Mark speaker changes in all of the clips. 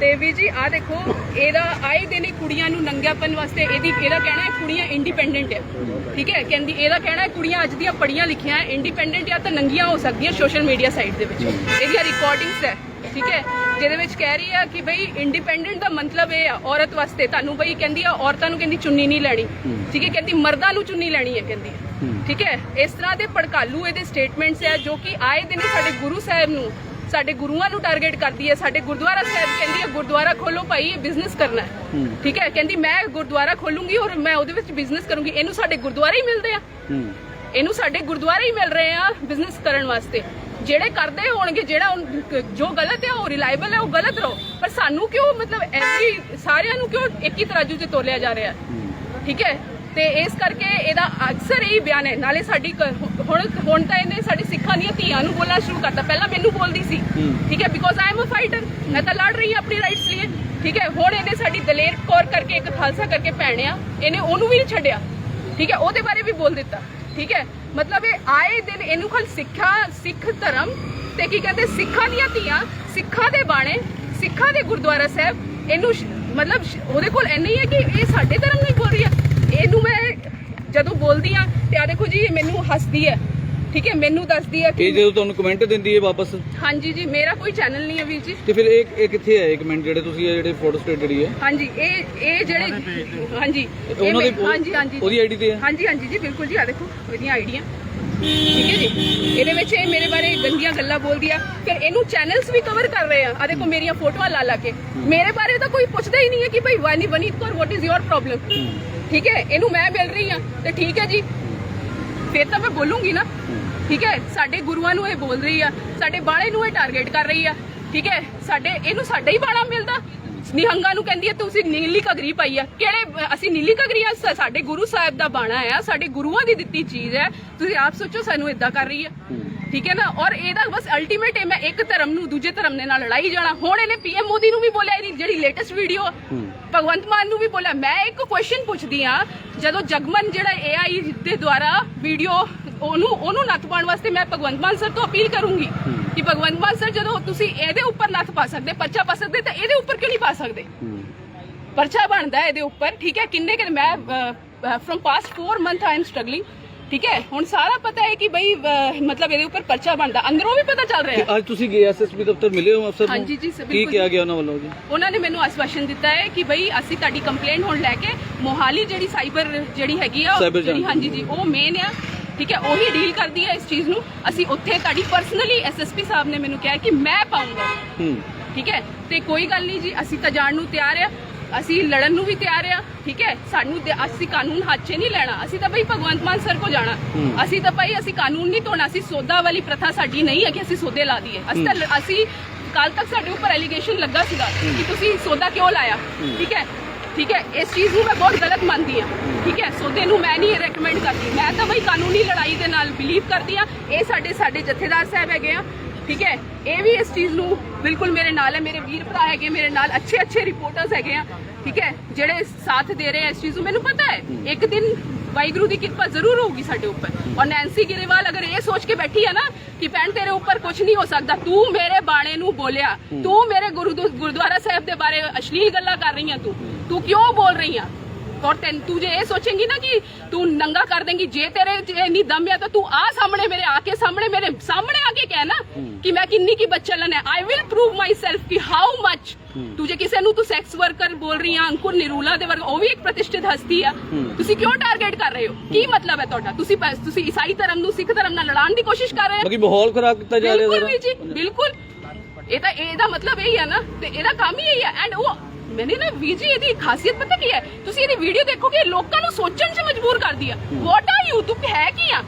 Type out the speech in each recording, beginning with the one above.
Speaker 1: ਤੇ ਵੀ ਜੀ ਆ ਦੇਖੋ ਇਹਦਾ ਆਏ ਦਿਨ ਇਹ ਕੁੜੀਆਂ ਨੂੰ ਨੰਗਿਆਪਨ ਵਾਸਤੇ ਇਹਦੀ ਇਹਦਾ ਕਹਿਣਾ ਹੈ ਕੁੜੀਆਂ ਇੰਡੀਪੈਂਡੈਂਟ ਹੈ। ਠੀਕ ਹੈ? ਕਹਿੰਦੀ ਇਹਦਾ ਕਹਿਣਾ ਹੈ ਕੁੜੀਆਂ ਅੱਜ ਦੀਆਂ ਪੜੀਆਂ ਲਿਖੀਆਂ ਇੰਡੀਪੈਂਡੈਂਟ ਜਾਂ ਤਾਂ ਨੰਗੀਆਂ ਹੋ ਸਕਦੀਆਂ ਸੋਸ਼ਲ ਮੀਡੀਆ ਸਾਈਟ ਦੇ ਵਿੱਚ। ਇਹਦੀਆਂ ਰਿਕਾਰਡਿੰਗਸ ਹੈ। ਠੀਕ ਹੈ? ਜਿਹਦੇ ਵਿੱਚ ਕਹਿ ਰਹੀ ਆ ਕਿ ਬਈ ਇੰਡੀਪੈਂਡੈਂਟ ਦਾ ਮਤਲਬ ਇਹ ਆ ਔਰਤ ਵਾਸਤੇ। ਤੁਹਾਨੂੰ ਬਈ ਕਹਿੰਦੀ ਆ ਔਰਤਾਂ ਨੂੰ ਕਹਿੰਦੀ ਚੁੰਨੀ ਨਹੀਂ ਲੈਣੀ। ਠੀਕ ਹੈ? ਕਹਿੰਦੀ ਮਰਦਾਂ ਨੂੰ ਚੁੰਨੀ ਲੈਣੀ ਹੈ ਕਹਿੰਦੀ ਠੀਕ ਹੈ? ਇਸ ਤਰ੍ਹਾਂ ਦੇ ਭੜਕਾਲੂ ਇਹਦੇ ਸਟੇਟਮੈਂਟਸ ਹੈ ਜੋ ਕਿ ਆਏ ਦਿਨ ਸਾਡੇ ਗੁਰੂ ਸਾਹਿਬ ਨੂੰ ਸਾਡੇ ਗੁਰੂਆਂ ਨੂੰ ਟਾਰਗੇਟ ਕਰਦੀ ਹੈ ਸਾਡੇ ਗੁਰਦੁਆਰਾ ਸਾਹਿਬ ਕਹਿੰਦੀ ਹੈ ਗੁਰਦੁਆਰਾ ਖੋਲੋ ਭਾਈ ਇਹ ਬਿਜ਼ਨਸ ਕਰਨਾ ਹੈ। ਠੀਕ ਹੈ? ਕਹਿੰਦੀ ਮੈਂ ਗੁਰਦੁਆਰਾ ਖੋਲੂੰਗੀ ਔਰ ਮੈਂ ਉਹਦੇ ਵਿੱਚ ਬਿਜ਼ਨਸ ਕਰੂੰਗੀ। ਇਹਨੂੰ ਸਾਡੇ ਗੁਰਦੁਆਰੇ ਹੀ ਮਿਲਦੇ ਆ। ਇਹਨੂੰ ਸਾਡੇ ਗੁਰਦੁਆਰੇ ਹੀ ਮਿਲ ਰਹੇ ਆ ਬਿਜ਼ਨਸ ਕਰਨ ਵਾਸਤੇ। ਜਿਹੜੇ ਕਰਦੇ ਹੋਣਗੇ ਜਿਹੜਾ ਜੋ ਗਲਤ ਹੈ ਉਹ ਰਿਲਾਇਬਲ ਹੈ ਉਹ ਗਲਤ ਰਹੋ। ਪਰ ਸਾਨੂੰ ਕਿਉਂ ਮਤਲਬ ਐਵਰੀ ਸਾਰਿਆਂ ਨੂੰ ਕਿਉਂ ਇੱਕ ਹੀ ਤਰਾਜੂ ਤੇ ਤੋਲਿਆ ਜਾ ਰਿਹਾ? ਠੀਕ ਹੈ? ਤੇ ਇਸ ਕਰਕੇ ਇਹਦਾ ਅਕਸਰ ਇਹੀ ਬਿਆਨ ਹੈ। ਨਾਲੇ ਸਾਡੀ ਹੁਣ ਹੁਣ ਤਾਂ ਇਹਨੇ ਸਾਡੀ ਸਿੱਖਾਂ ਦੀਆਂ ਧੀਆਂ ਨੂੰ ਬੋਲਣਾ ਸ਼ੁਰੂ ਕਰਤਾ। ਪਹਿਲਾਂ ਮੈਨੂੰ ਬੋਲਦੀ ਸੀ ਠੀਕ ਹੈ because I am a fighter ਮੈਂ ਤਾਂ ਲੜ ਰਹੀ ਹਾਂ ਆਪਣੀ ਰਾਈਟਸ ਲਈ। ਠੀਕ ਹੈ ਹੁਣ ਇਹਨੇ ਸਾਡੀ ਦਲੇਰ ਕੌਰ ਕਰਕੇ ਇੱਕ ਖਾਲਸਾ ਕਰਕੇ ਭੈਣ ਆ। ਇਹਨੇ ਉਹਨੂੰ ਵੀ ਨਹੀਂ ਛੱਡਿਆ। ਠੀਕ ਹੈ ਉਹਦੇ ਬਾਰੇ ਵੀ ਬੋਲ ਦਿੱਤਾ। ਠੀਕ ਹੈ ਮਤਲਬ ਇਹ ਆਏ ਦਿਨ ਇਹਨੂੰ ਖਲ ਸਿੱਖਾ ਸਿੱਖ ਧਰਮ ਤੇ ਕੀ ਕਹਿੰਦੇ ਸਿੱਖਾਂ ਦੀਆਂ ਧੀਆਂ ਸਿੱਖਾਂ ਦੇ ਬਾਣੇ ਸਿੱਖਾਂ ਦੇ ਗੁਰਦੁਆਰਾ ਸਾਹਿਬ ਇਹਨੂੰ ਮਤਲਬ ਉਹਦੇ ਕੋਲ ਇੰਨੀ ਹੈ ਕਿ ਇਹ ਸਾਡੇ ਧਰਮ ਨੂੰ ਹੀ ਬੋਲ ਰਹੀ ਹੈ। ਇਹਨੂੰ ਮੈਂ ਜਦੋਂ ਬੋਲਦੀ ਆ ਤੇ ਆ ਦੇਖੋ ਜੀ ਇਹ ਮੈਨੂੰ ਹੱਸਦੀ ਹੈ। ਠੀਕ ਹੈ ਮੈਨੂੰ ਦੱਸਦੀ ਹੈ
Speaker 2: ਇਹ
Speaker 1: ਕਿ
Speaker 2: ਜਦੋਂ ਤੁਹਾਨੂੰ ਕਮੈਂਟ ਦਿੰਦੀ ਹੈ ਵਾਪਸ?
Speaker 1: ਹਾਂਜੀ ਜੀ ਮੇਰਾ ਕੋਈ ਚੈਨਲ ਨਹੀਂ ਹੈ ਵੀਰ ਜੀ।
Speaker 2: ਤੇ ਫਿਰ ਇਹ ਇਹ ਕਿੱਥੇ ਹੈ ਇਹ ਕਮੈਂਟ ਜਿਹੜੇ ਤੁਸੀਂ ਇਹ ਜਿਹੜੇ ਫੋਟੋ ਸਟੇਟ ਜਿਹੜੀ ਹੈ?
Speaker 1: ਹਾਂਜੀ ਇਹ ਇਹ ਜਿਹੜੇ ਹਾਂਜੀ। ਇਹ
Speaker 2: ਉਹਨਾਂ ਦੇ
Speaker 1: ਮੈਂ- ਹਾਂਜੀ ਹਾਂਜੀ।
Speaker 2: ਉਹਦੀ ਆਈਡੀ ਤੇ ਹੈ?
Speaker 1: ਹਾਂਜੀ ਹਾਂਜੀ ਜੀ ਬਿਲਕੁਲ ਜੀ ਆ ਦੇਖੋ ਇਹਦੀਆਂ ਆਈਡੀਆਂ ਠੀਕ ਹੈ ਜੀ। ਇਹਦੇ ਵਿੱਚ ਇਹ ਮੇਰੇ ਬਾਰੇ ਗੰਦੀਆਂ ਗੱਲਾਂ ਬੋਲਦੀ ਆ। ਫਿਰ ਇਹਨੂੰ ਚੈਨਲਸ ਵੀ ਕਵਰ ਕਰ ਰਹੇ ਆ। ਆ ਦੇਖੋ ਮੇਰੀਆਂ ਫੋਟੋਆਂ ਲਾ ਲਾ ਕੇ। ਮੇਰੇ ਬਾਰੇ ਤਾਂ ਕੋਈ ਪੁੱਛਦਾ ਹੀ ਨਹੀਂ ਹੈ ਕਿ ਭਾਈ Vani Vaneet Kaur what is your problem ਠੀਕ ਹੈ? ਇਹਨੂੰ ਮੈਂ ਮਿਲ ਰਹੀ ਆ ਤੇ ਠੀਕ ਹੈ ਜੀ। ਫਿਰ ਤਾਂ ਮੈਂ ਬੋਲੂੰਗੀ ਨਾ। ਠੀਕ ਹੈ? ਸਾਡੇ ਗੁਰੂਆਂ ਨੂੰ ਇਹ ਬੋਲ ਰਹੀ ਆ। ਸਾਡੇ ਬਾਣੇ ਨੂੰ ਇਹ ਟਾਰਗੇਟ ਕਰ ਰਹੀ ਆ। ਠੀਕ ਹੈ? ਸਾਡੇ, ਇਹਨੂੰ ਸਾਡਾ ਹੀ ਬਾਣਾ ਮਿਲਦਾ। ਨਿਹੰਗਾ ਨੂੰ ਕਹਿੰਦੀ ਹੈ ਤੁਸੀਂ ਨੀਲੀ ਘਗਰੀ ਪਾਈ ਆ। ਕਿਹੜੇ, ਅਸੀਂ ਨੀਲੀ ਘਗਰੀ ਆ? ਸਾਡੇ ਗੁਰੂ ਸਾਹਿਬ ਦਾ ਬਾਣਾ ਆ। ਸਾਡੇ ਗੁਰੂਆਂ ਦੀ ਦਿੱਤੀ ਚੀਜ਼ ਹੈ। ਤੁਸੀਂ ਆਪ ਸੋਚੋ ਸਾਨੂੰ ਇਦਾਂ ਕਰ ਰਹੀ ਆ। ਠੀਕ ਹੈ ਨਾ? ਔਰ ਇਹਦਾ ਬਸ ਅਲਟੀਮੇਟ ਹੈ ਮੈਂ ਇੱਕ ਧਰਮ ਨੂੰ ਦੂਜੇ ਧਰਮ ਦੇ ਨਾਲ ਲੜਾਈ ਜਾਣਾ। ਹੁਣ ਇਹਨੇ ਪੀਐਮ ਮੋਦੀ ਨੂੰ ਵੀ ਬੋਲਿਆ ਇਹਦੀ ਜਿਹੜੀ ਲੇਟੈਸਟ ਵੀਡੀਓ ਭਗਵੰਤ ਮਾਨ ਨੂੰ ਵੀ ਬੋਲਿਆ। ਮੈਂ ਇੱਕ ਕੁਐਸਚਨ ਪੁੱਛਦੀ ਆ ਜਦੋਂ ਜਗਮਨ ਜਿਹੜਾ ਏਆਈ ਦੇ ਦੁਆਰਾ ਵੀਡੀਓ ਉਹਨੂੰ ਉਹਨੂੰ ਨੱਥ ਪਾਉਣ ਵਾਸਤੇ ਮੈਂ ਭਗਵੰਤ ਮਾਨ ਸਰ ਤੋਂ ਅਪੀਲ ਕਰੂੰਗੀ ਕਿ ਭਗਵੰਤ ਮਾਨ ਸਰ ਜਦੋਂ ਤੁਸੀਂ ਇਹਦੇ ਉੱਪਰ ਨੱਥ ਪਾ ਸਕਦੇ ਪਰਚਾ ਪਾ ਸਕਦੇ ਤਾਂ ਇਹਦੇ ਉੱਪਰ ਕਿਉਂ ਨਹੀਂ ਪਾ ਸਕਦੇ? ਪਰਚਾ ਬਣਦਾ ਇਹਦੇ ਉੱਪਰ ਠੀਕ ਹੈ? ਕਿੰਨੇ ਕਿ ਮੈਂ from past 4 month I am struggling ਠੀਕ ਹੈ? ਹੁਣ ਸਾਰਾ ਪਤਾ ਹੈ ਕਿ ਬਈ ਅਹ, ਮਤਲਬ ਇਹਦੇ ਉੱਪਰ ਪਰਚਾ ਬਣਦਾ। ਅੰਦਰੋਂ ਵੀ ਪਤਾ ਚੱਲ ਰਿਹਾ ਹੈ।
Speaker 2: ਅੱਜ ਤੁਸੀਂ ਗਏ ਐਸਐਸਪੀ ਦਫ਼ਤਰ ਮਿਲੇ ਹੋ ਅਫਸਰ ਨੂੰ?
Speaker 1: ਹਾਂਜੀ ਜੀ, ਸਰ,
Speaker 2: ਕੀ
Speaker 1: ਬਿਲਕੁਲ
Speaker 2: ਕਿਹਾ। ਗਿਆ ਉਹਨਾਂ ਵੱਲੋਂ ਜੀ?
Speaker 1: ਉਹਨਾਂ ਨੇ ਮੈਨੂੰ ਆਸ਼ਵਾਸਨ ਦਿੱਤਾ ਹੈ ਕਿ ਬਈ ਅਸੀਂ ਤੁਹਾਡੀ ਕੰਪਲੇਂਟ ਹੁਣ ਲੈ ਕੇ ਮੋਹਾਲੀ ਜਿਹੜੀ ਸਾਈਬਰ ਜਿਹੜੀ ਹੈਗੀ ਆ
Speaker 2: Cyber
Speaker 1: ਜਿਹੜੀ
Speaker 2: ਜਾਂਚ।
Speaker 1: ਹਾਂਜੀ ਜੀ ਉਹ ਮੇਨ ਆ ਠੀਕ ਹੈ? ਉਹੀ ਡੀਲ ਕਰਦੀ ਹੈ ਇਸ ਚੀਜ਼ ਨੂੰ। ਅਸੀਂ ਉੱਥੇ ਤੁਹਾਡੀ ਪਰਸਨਲੀ ਐਸਐਸਪੀ ਸਾਹਿਬ ਨੇ ਮੈਨੂੰ ਕਿਹਾ ਕਿ ਮੈਂ ਪਾਉਂਗਾ।
Speaker 2: ਹੂੰ।
Speaker 1: ਠੀਕ ਹੈ? ਤੇ ਕੋਈ ਗੱਲ ਨਹੀਂ ਜੀ ਅਸੀਂ ਤਾਂ ਜਾਣ ਨੂੰ ਤਿਆਰ ਆ। ਅਸੀਂ ਲੜਨ ਨੂੰ ਵੀ ਤਿਆਰ ਆ ਠੀਕ ਹੈ? ਸਾਨੂੰ ਤੇ ਅਸੀਂ ਕਾਨੂੰਨ ਹੱਥ 'ਚ ਨਹੀਂ ਲੈਣਾ। ਅਸੀਂ ਤਾਂ ਬਈ ਭਗਵੰਤ ਮਾਨ ਸਰ ਕੋ ਜਾਣਾ। ਅਸੀਂ ਤਾਂ ਭਾਈ ਅਸੀਂ ਕਾਨੂੰਨ ਨਹੀਂ ਤੋੜਨਾ ਅਸੀਂ ਸੋਦਾ ਵਾਲੀ ਪ੍ਰਥਾ ਸਾਡੀ ਨਹੀਂ ਹੈ ਕਿ ਅਸੀਂ ਸੋਦੇ ਲਾ ਦਈਏ। ਅਸੀਂ ਤਾਂ ਲ- ਅਸੀਂ ਕੱਲ ਤੱਕ ਸਾਡੇ ਉੱਪਰ ਐਲੀਗੇਸ਼ਨ ਲੱਗਾ ਸੀਗਾ ਕਿ ਤੁਸੀਂ ਸੋਦਾ ਕਿਉਂ ਲਾਇਆ? ਠੀਕ ਹੈ? ਠੀਕ ਹੈ? ਇਸ ਚੀਜ਼ ਨੂੰ ਮੈਂ ਬਹੁਤ ਗਲਤ ਮੰਨਦੀ ਹਾਂ। ਠੀਕ ਹੈ? ਸੋਦੇ ਨੂੰ ਮੈਂ ਨਹੀਂ ਰეკਮੈਂਡ ਕਰਦੀ। ਮੈਂ ਤਾਂ ਬਈ ਕਾਨੂੰਨੀ ਲੜਾਈ ਦੇ ਨਾਲ ਬਿਲੀਵ ਕਰਦੀ ਹਾਂ। ਇਹ ਸਾਡੇ ਸਾਡੇ ਜਥੇਦਾਰ ਸਾਹਿਬ ਹੈਗੇ ਆ। ਠੀਕ ਹੈ? ਇਹ ਵੀ ਇਸ ਚੀਜ਼ ਨੂੰ ਬਿਲਕੁਲ ਮੇਰੇ ਨਾਲ ਹੈ, ਮੇਰੇ ਵੀਰ ਭਰਾ ਹੈਗੇ, ਮੇਰੇ ਨਾਲ ਅੱਛੇ ਅੱਛੇ ਰਿਪੋਰਟਰਸ ਹੈਗੇ ਆ, ਠੀਕ ਹੈ? ਜਿਹੜੇ ਸਾਥ ਦੇ ਰਹੇ ਆ ਇਸ ਚੀਜ਼ ਨੂੰ, ਮੈਨੂੰ ਪਤਾ ਹੈ, ਇੱਕ ਦਿਨ ਵਾਹਿਗੁਰੂ ਦੀ ਕਿਰਪਾ ਜ਼ਰੂਰ ਹੋਊਗੀ ਸਾਡੇ ਉੱਪਰ। ਔਰ ਨੈਂਸੀ ਗਿਰੇਵਾਲ ਅਗਰ ਇਹ ਸੋਚ ਕੇ ਬੈਠੀ ਹੈ ਨਾ ਕਿ ਭੈਣ ਤੇਰੇ ਉੱਪਰ ਕੁਝ ਨਹੀਂ ਹੋ ਸਕਦਾ, ਤੂੰ ਮੇਰੇ ਬਾਣੇ ਨੂੰ ਬੋਲਿਆ, ਤੂੰ ਮੇਰੇ ਗੁਰੂ ਗੁਰਦੁਆਰਾ ਸਾਹਿਬ ਦੇ ਬਾਰੇ ਅਸ਼ਲੀਲ ਗੱਲਾਂ ਕਰ ਰਹੀ ਆ ਤੂੰ ਤੂੰ ਕਿਉਂ ਬੋਲ ਰਹੀ ਆ ਔਰ ਤੈਨੂੰ ਤੂੰ ਜੇ ਇਹ ਸੋਚੇਂਗੀ ਨਾ ਕਿ ਤੂੰ ਨੰਗਾ ਕਰ ਦੇਂਗੀ ਜੇ ਤੇਰੇ 'ਚ ਇੰਨੀ ਦਮ ਹੈ ਤਾਂ ਤੂੰ ਆ ਸਾਹਮਣੇ ਮੇਰੇ ਆ ਕੇ ਸਾਹਮਣੇ ਮੇਰੇ ਸਾਹਮਣੇ ਆ ਕੇ ਕਹਿ ਨਾ ਕਿ ਮੈਂ ਕਿੰਨੀ ਕੀ ਬੱਚਲਨ ਹੈ। I will prove myself ਕਿ ਹਾਊ ਮੱਚ ਤੂੰ ਜੇ ਕਿਸੇ ਨੂੰ ਤੂੰ ਸੈਕਸ ਵਰਕਰ ਬੋਲ ਰਹੀ ਆ ਅੰਕੁਰ ਨਿਰੂਲਾ ਦੇ ਵਰਗਾ ਉਹ ਵੀ ਇੱਕ ਪ੍ਰਤਿਸ਼ਠਿਤ ਹਸਤੀ ਆ। ਤੁਸੀਂ ਕਿਉਂ ਟਾਰਗੇਟ ਕਰ ਰਹੇ ਹੋ? ਕੀ ਮਤਲਬ ਹੈ ਤੁਹਾਡਾ? ਤੁਸੀਂ ਤੁਸੀਂ ਈਸਾਈ ਧਰਮ ਨੂੰ ਸਿੱਖ ਧਰਮ ਨਾਲ ਲੜਾਉਣ ਦੀ ਕੋਸ਼ਿਸ਼ ਕਰ ਰਹੇ ਹੋ?
Speaker 2: ਬਾਕੀ ਮਾਹੌਲ ਖਰਾਬ ਕੀਤਾ ਜਾ ਰਿਹਾ
Speaker 1: ਬਿਲਕੁਲ ਜੀ ਬਿਲਕੁਲ। ਇਹ ਤਾਂ ਇਹਦਾ ਮਤਲਬ ਇਹ ਹੀ ਹੈ ਨਾ ਤੇ ਇਹਦਾ ਕੰਮ ਹੀ ਇਹ ਹੈ ਐਂਡ ਉਹ ਮੈਨੇ ਨਾ ਵੀਰ ਜੀ ਇਹਦੀ ਖਾਸੀਅਤ ਪਤਾ ਕੀ ਹੈ ਤੁਸੀਂ ਇਹਦੀ ਵੀਡੀਓ ਦੇਖੋਗੇ ਲੋਕਾਂ ਨੂੰ ਸੋਚਣ 'ਚ ਮਜਬੂਰ ਕਰਦੀ ਆ ਵਾਟ ਆਰ ਯੂ ਤੂੰ ਹੈ ਕੀ ਆ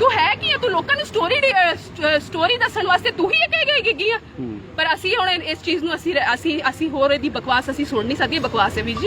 Speaker 1: ਤੂੰ ਹੈ ਕੀ ਆ ਤੂੰ ਲੋਕਾਂ ਨੂੰ ਸਟੋਰੀ ਸਟੋਰੀ ਦੱਸਣ ਵਾਸਤੇ ਤੂੰ ਹੀ ਕਹਿ ਗਈ ਕੀ ਆ ਪਰ ਅਸੀਂ ਹੁਣ ਇਸ ਚੀਜ਼ ਨੂੰ ਅਸੀਂ ਅਸੀਂ ਅਸੀਂ ਹੋਰ ਇਹਦੀ ਬਕਵਾਸ ਅਸੀਂ ਸੁਣ ਨਹੀਂ ਸਕਦੇ ਬਕਵਾਸ ਹੈ ਵੀਰ ਜੀ